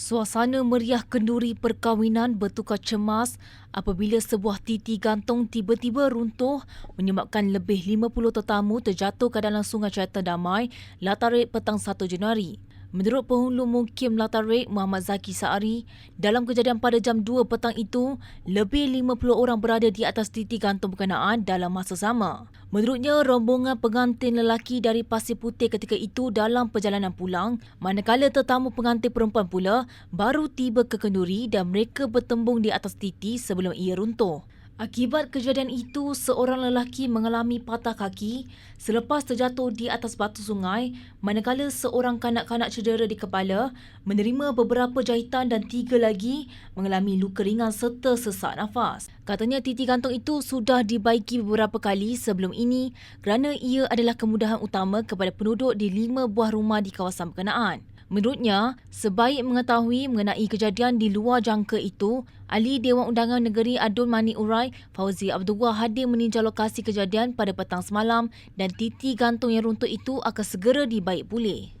Suasana meriah kenduri perkahwinan bertukar cemas apabila sebuah titi gantung tiba-tiba runtuh menyebabkan lebih 50 tetamu terjatuh ke dalam sungai Cerita Damai, Latarik petang 1 Januari. Menurut penghulu mukim Latarik Muhammad Zaki Saari, dalam kejadian pada jam 2 petang itu, lebih 50 orang berada di atas titi gantung berkenaan dalam masa sama. Menurutnya, rombongan pengantin lelaki dari Pasir Putih ketika itu dalam perjalanan pulang, manakala tetamu pengantin perempuan pula baru tiba ke kenduri dan mereka bertembung di atas titi sebelum ia runtuh. Akibat kejadian itu, seorang lelaki mengalami patah kaki selepas terjatuh di atas batu sungai manakala seorang kanak-kanak cedera di kepala menerima beberapa jahitan dan tiga lagi mengalami luka ringan serta sesak nafas. Katanya titi gantung itu sudah dibaiki beberapa kali sebelum ini kerana ia adalah kemudahan utama kepada penduduk di lima buah rumah di kawasan berkenaan. Menurutnya, sebaik mengetahui mengenai kejadian di luar jangka itu, Ahli Dewan Undangan Negeri Adun Mani Urai, Fauzi Abdullah hadir meninjau lokasi kejadian pada petang semalam dan titi gantung yang runtuh itu akan segera dibaik pulih.